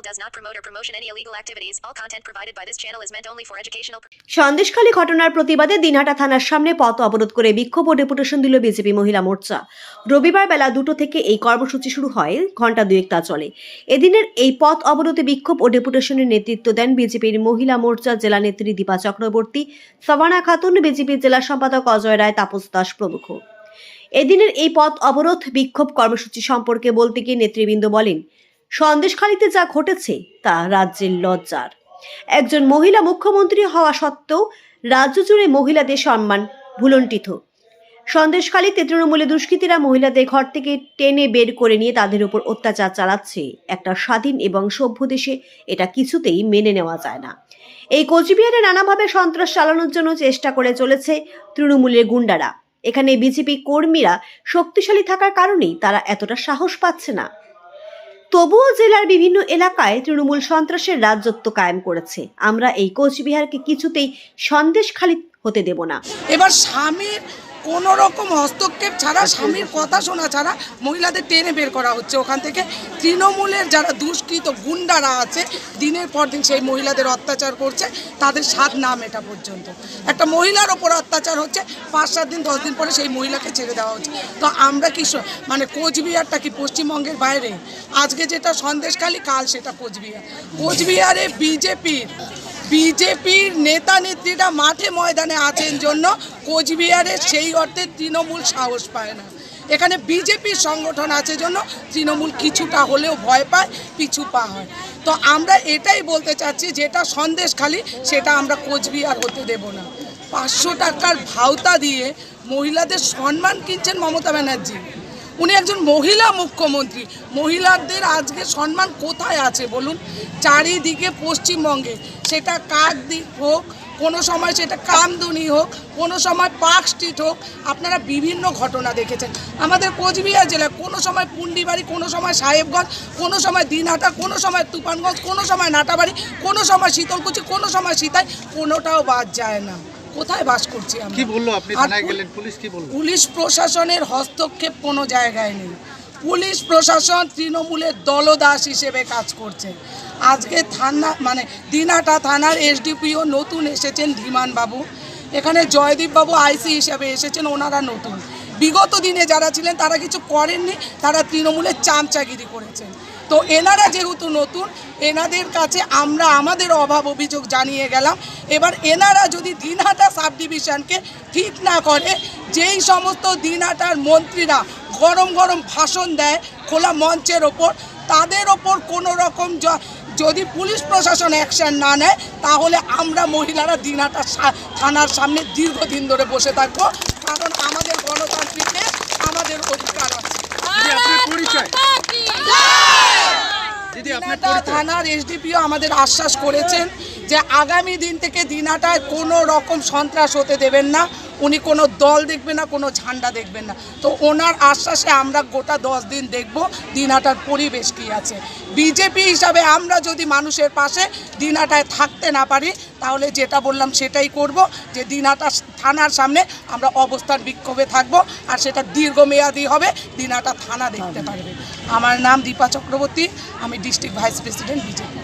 does not promote or promotion any illegal activities. All content provided by this channel is meant only for educational. Sandeshkhali ঘটনার প্রতিবাদে দিনহাটা থানার সামনে পথ অবরোধ করে বিক্ষোভ ও ডেপুটেশন দিল বিজেপি মহিলা মোর্চা রবিবার বেলা দুটো থেকে এই কর্মসূচি শুরু হয় ঘণ্টা দুয়েক তা চলে এদিনের এই পথ অবরোধে বিক্ষোভ ও ডেপুটেশনের নেতৃত্ব দেন বিজেপির মহিলা মোর্চা জেলা নেত্রী দীপা চক্রবর্তী সবানা খাতুন, বিজেপির জেলা সম্পাদক অজয় রায়, তাপস দাস প্রমুখ এদিনের এই পথ অবরোধ বিক্ষোভ কর্মসূচি সম্পর্কে বলতে গিয়ে নেতৃবৃন্দ বলেন সন্দেশখালীতে যা ঘটেছে তা রাজ্যের লজ্জার। একজন মহিলা মুখ্যমন্ত্রী হওয়া সত্ত্বেও রাজ্য জুড়ে মহিলাদের সম্মান ভুলণ্ঠিত। সন্দেশখালীতে তৃণমূলে দুষ্কৃতীরা মহিলাদের ঘর থেকে টেনে বের করে নিয়ে তাদের উপর অত্যাচার চালাচ্ছে একটা স্বাধীন এবং সভ্য দেশে। এটা কিছুতেই মেনে নেওয়া যায় না। এই কোচবিহারে নানাভাবে সন্ত্রাস চালানোর জন্য চেষ্টা করে চলেছে তৃণমূলের গুন্ডারা। এখানে বিজেপি কর্মীরা শক্তিশালী থাকার কারণেই তারা এতটা সাহস পাচ্ছে না। তবুও জেলার বিভিন্ন এলাকায় তৃণমূল সন্ত্রাসের রাজত্ব কায়েম করেছে। আমরা এই কোচবিহারকে কিছুতেই সন্দেশ খালি হতে দেব না। এবার স্বামীর কোনো রকম হস্তক্ষেপ ছাড়া, স্বামীর কথা শোনা ছাড়া মহিলাদের টেনে বের করা হচ্ছে। ওখান থেকে তৃণমূলের যারা দুষ্কৃত গুন্ডারা আছে, দিনের পর দিন সেই মহিলাদের অত্যাচার করছে, তাদের স্বাদ নাম এটা পর্যন্ত। একটা মহিলার ওপর অত্যাচার হচ্ছে, পাঁচ সাত দিন, দশ দিন পরে সেই মহিলাকে ছেড়ে দেওয়া হচ্ছে। তো আমরা কি মানে কোচবিহারটা কি পশ্চিমবঙ্গের বাইরে? আজকে যেটা সন্দেশখালী, কাল সেটা কোচবিহার। কোচবিহারে বিজেপির বিজেপির নেতা নেত্রীরা মাঠে ময়দানে আছেন জন্য কোচবিহারে সেই অর্থে তৃণমূল সাহস পায় না। এখানে বিজেপির সংগঠন আছে জন্য তৃণমূল কিছুটা হলেও ভয় পায়, পিছু পা হয়। তো আমরা এটাই বলতে চাচ্ছি, যেটা সন্দেশখালি সেটা আমরা কোচবিহার হতে দেব না। পাঁচশো টাকার ভাওতা দিয়ে মহিলাদের সম্মান কিনছেন মমতা ব্যানার্জি। উনি একজন মহিলা মুখ্যমন্ত্রী। মহিলাদের আজকে সম্মান কোথায় আছে বলুন? চারিদিকে পশ্চিমবঙ্গে। সেটা কাক দিক হোক, কোনো সময় সেটা কামদুনি হোক, কোনো সময় পার্ক স্ট্রিট হোক, আপনারা বিভিন্ন ঘটনা দেখেছেন। আমাদের কোচবিহার জেলায় কোনো সময় পুন্ডিবাড়ি, কোনো সময় সাহেবগঞ্জ, কোনো সময় দিনহাটা, কোনো সময় তুফানগঞ্জ, কোনো সময় নাটাবাড়ি, কোনো সময় শীতলকুচি, কোনো সময় সীতাই, কোনোটাও বাদ যায় না। কোথায় বাস করছি আমি কি বলল আপনি? থানায় গেলেন পুলিশ কি বলল? পুলিশ প্রশাসনের হস্তক্ষেপ কোনো জায়গায় নেই। পুলিশ প্রশাসন তৃণমূলের দলদাস হিসেবে কাজ করছে। আজকে থানা মানে দিনাটা থানার এসডিপিও নতুন এসেছেন ধীমান বাবু এখানে জয়দীপবাবু আইসি হিসেবে এসেছেন ওনারা নতুন। বিগত দিনে যারা ছিলেন, তারা কিছু করেননি। তারা তৃণমূলের চামচাগিরি করেছেন। তো এনারা যেহেতু নতুন, এনাদের কাছে আমরা আমাদের অভাব অভিযোগ জানিয়ে গেলাম। এবার এনারা যদি দিনহাটা সাব ডিভিশনকে ঠিক না করে, যেই সমস্ত দিনহাটার মন্ত্রীরা গরম গরম ভাষণ দেয় খোলা মঞ্চের ওপর, তাদের ওপর কোনো রকম যদি পুলিশ প্রশাসন অ্যাকশন না নেয়, তাহলে আমরা মহিলারা দিনহাটা থানার সামনে দীর্ঘদিন ধরে বসে থাকব। কারণ আমাদের গণতান্ত্রিক আমাদের অধিকার আছে। থানার এসডিপিও আমাদের আশ্বাস করেছেন যে আগামী দিন থেকে দিনাটায় কোনো রকম সন্ত্রাস হতে দেবেন না। উনি কোনো দল দেখবেন না, কোনো ঝান্ডা দেখবেন না। তো ওনার আশ্বাসে আমরা গোটা দশ দিন দেখব দিনহাটার পরিবেশ কী আছে। বিজেপি হিসাবে আমরা যদি মানুষের পাশে দিনহাটায় থাকতে না পারি, তাহলে যেটা বললাম সেটাই করব, যে দিনহাটা থানার সামনে আমরা অবস্থান বিক্ষোভে থাকব, আর সেটা দীর্ঘমেয়াদি হবে দিনহাটা থানা দেখতে পারবে। আমার নাম দীপা চক্রবর্তী, আমি ডিস্ট্রিক্ট ভাইস প্রেসিডেন্ট বিজেপি।